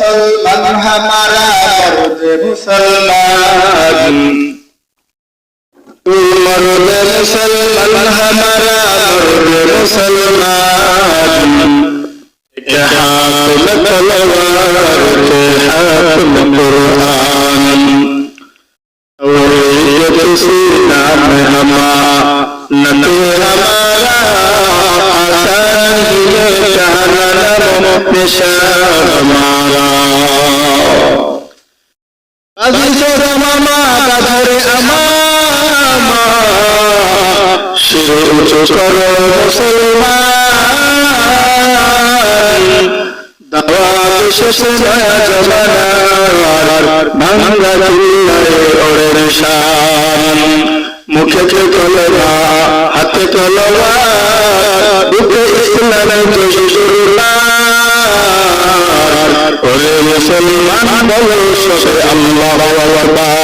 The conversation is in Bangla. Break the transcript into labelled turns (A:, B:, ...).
A: মুসলমান হামারা মরদে মুসলমান তু মরদে মুসলমান হামারা মরদে মুসলমান হাত তলোয়ার হাত কুরআন और ये किसी नाम हमा न तो हमारा قلم نشان مارا عزیز ماما قدر اماما شروع کرو مسلمان دعوات شسنا جمانا بھنگا دلائے اور نشان مکھ کے کلوا ہاتھ کلوا ওরে মুসলমান বলো সবে আল্লাহ আকবার